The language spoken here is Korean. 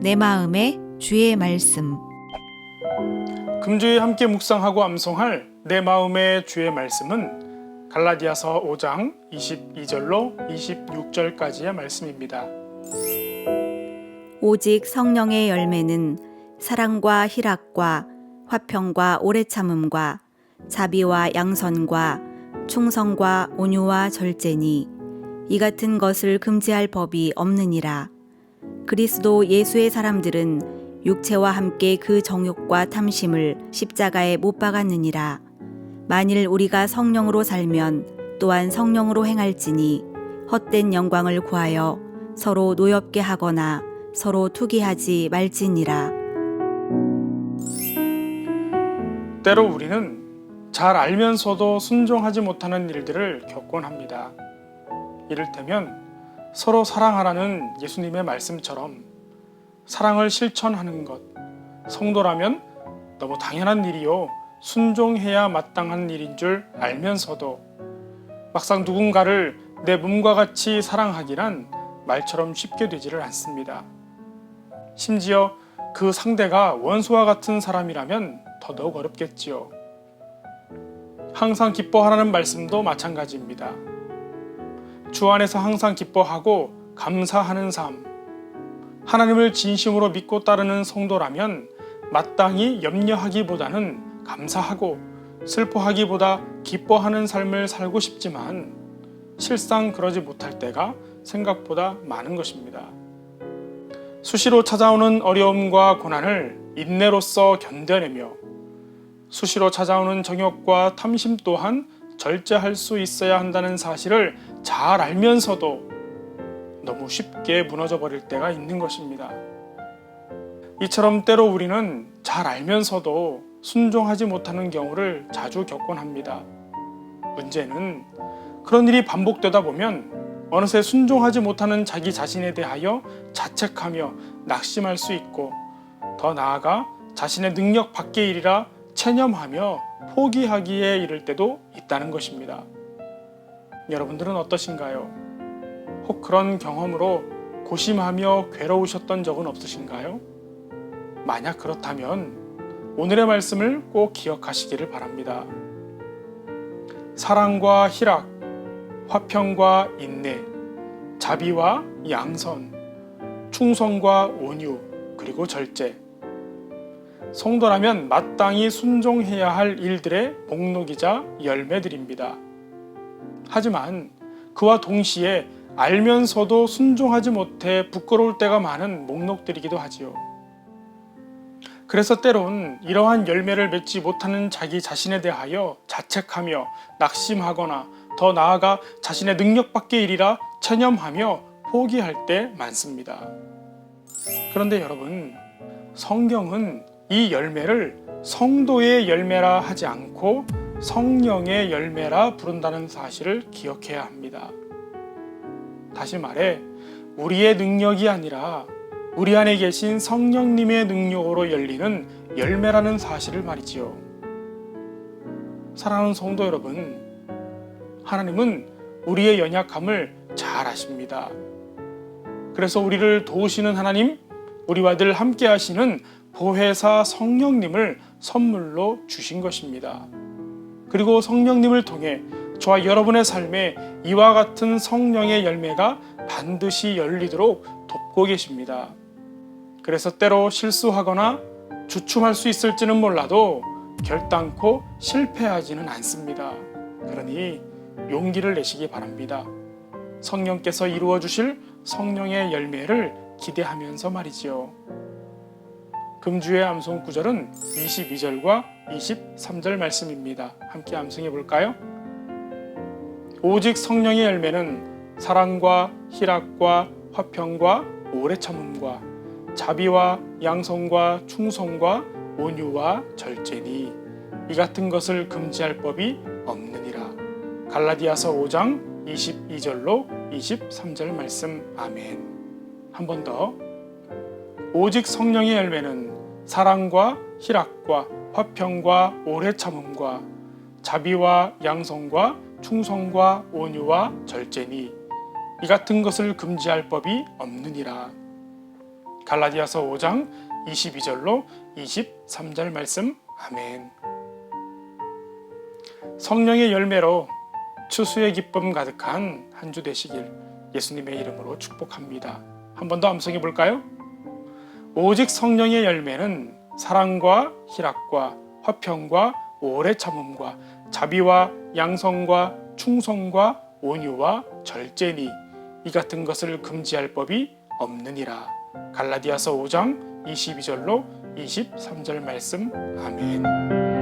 내 마음에 주의 말씀 금주에 함께 묵상하고 암송할 내 마음의 주의 말씀은 갈라디아서 5장 22절로 26절까지의 말씀입니다. 오직 성령의 열매는 사랑과 희락과 화평과 오래 참음과 자비와 양선과 충성과 온유와 절제니 이 같은 것을 금지할 법이 없느니라 그리스도 예수의 사람들은 육체와 함께 그 정욕과 탐심을 십자가에 못 박았느니라 만일 우리가 성령으로 살면 또한 성령으로 행할지니 헛된 영광을 구하여 서로 노엽게 하거나 서로 투기하지 말지니라. 때로 우리는 잘 알면서도 순종하지 못하는 일들을 겪곤 합니다. 이를테면 서로 사랑하라는 예수님의 말씀처럼 사랑을 실천하는 것, 성도라면 너무 당연한 일이요. 순종해야 마땅한 일인 줄 알면서도 막상 누군가를 내 몸과 같이 사랑하기란 말처럼 쉽게 되지를 않습니다. 심지어 그 상대가 원수와 같은 사람이라면 더더욱 어렵겠지요. 항상 기뻐하라는 말씀도 마찬가지입니다. 주 안에서 항상 기뻐하고 감사하는 삶. 하나님을 진심으로 믿고 따르는 성도라면 마땅히 염려하기보다는 감사하고 슬퍼하기보다 기뻐하는 삶을 살고 싶지만 실상 그러지 못할 때가 생각보다 많은 것입니다. 수시로 찾아오는 어려움과 고난을 인내로써 견뎌내며 수시로 찾아오는 정욕과 탐심 또한 절제할 수 있어야 한다는 사실을 잘 알면서도 너무 쉽게 무너져 버릴 때가 있는 것입니다. 이처럼 때로 우리는 잘 알면서도 순종하지 못하는 경우를 자주 겪곤 합니다. 문제는 그런 일이 반복되다 보면 어느새 순종하지 못하는 자기 자신에 대하여 자책하며 낙심할 수 있고 더 나아가 자신의 능력 밖의 일이라 체념하며 포기하기에 이를 때도 있다는 것입니다. 여러분들은 어떠신가요? 혹 그런 경험으로 고심하며 괴로우셨던 적은 없으신가요? 만약 그렇다면 오늘의 말씀을 꼭 기억하시기를 바랍니다. 사랑과 희락, 화평과 인내, 자비와 양선, 충성과 온유, 그리고 절제. 성도라면 마땅히 순종해야 할 일들의 목록이자 열매들입니다. 하지만 그와 동시에 알면서도 순종하지 못해 부끄러울 때가 많은 목록들이기도 하지요. 그래서 때론 이러한 열매를 맺지 못하는 자기 자신에 대하여 자책하며 낙심하거나 더 나아가 자신의 능력 밖의 일이라 체념하며 포기할 때 많습니다. 그런데 여러분, 성경은 이 열매를 성도의 열매라 하지 않고 성령의 열매라 부른다는 사실을 기억해야 합니다. 다시 말해, 우리의 능력이 아니라 우리 안에 계신 성령님의 능력으로 열리는 열매라는 사실을 말이지요. 사랑하는 성도 여러분, 하나님은 우리의 연약함을 잘 아십니다. 그래서 우리를 도우시는 하나님, 우리와 늘 함께 하시는 보혜사 성령님을 선물로 주신 것입니다. 그리고 성령님을 통해 저와 여러분의 삶에 이와 같은 성령의 열매가 반드시 열리도록 돕고 계십니다. 그래서 때로 실수하거나 주춤할 수 있을지는 몰라도 결단코 실패하지는 않습니다. 그러니 용기를 내시기 바랍니다. 성령께서 이루어 주실 성령의 열매를 기대하면서 말이지요. 금주의 암송 구절은 22절과 23절 말씀입니다. 함께 암송해 볼까요? 오직 성령의 열매는 사랑과 희락과 화평과 오래 참음과 자비와 양성과 충성과 온유와 절제니 이 같은 것을 금지할 법이 없느니라. 갈라디아서 5장 22절로 23절 말씀 아멘. 한 번 더. 오직 성령의 열매는 사랑과 희락과 화평과 오래 참음과 자비와 양성과 충성과 온유와 절제니 이 같은 것을 금지할 법이 없느니라. 갈라디아서 5장 22절로 23절 말씀. 아멘. 성령의 열매로 추수의 기쁨 가득한 한 주 되시길 예수님의 이름으로 축복합니다. 한 번 더 암송해 볼까요? 오직 성령의 열매는 사랑과 희락과 화평과 오래 참음과 자비와 양성과 충성과 온유와 절제니 이 같은 것을 금지할 법이 없느니라. 갈라디아서 5장 22절로 23절 말씀. 아멘.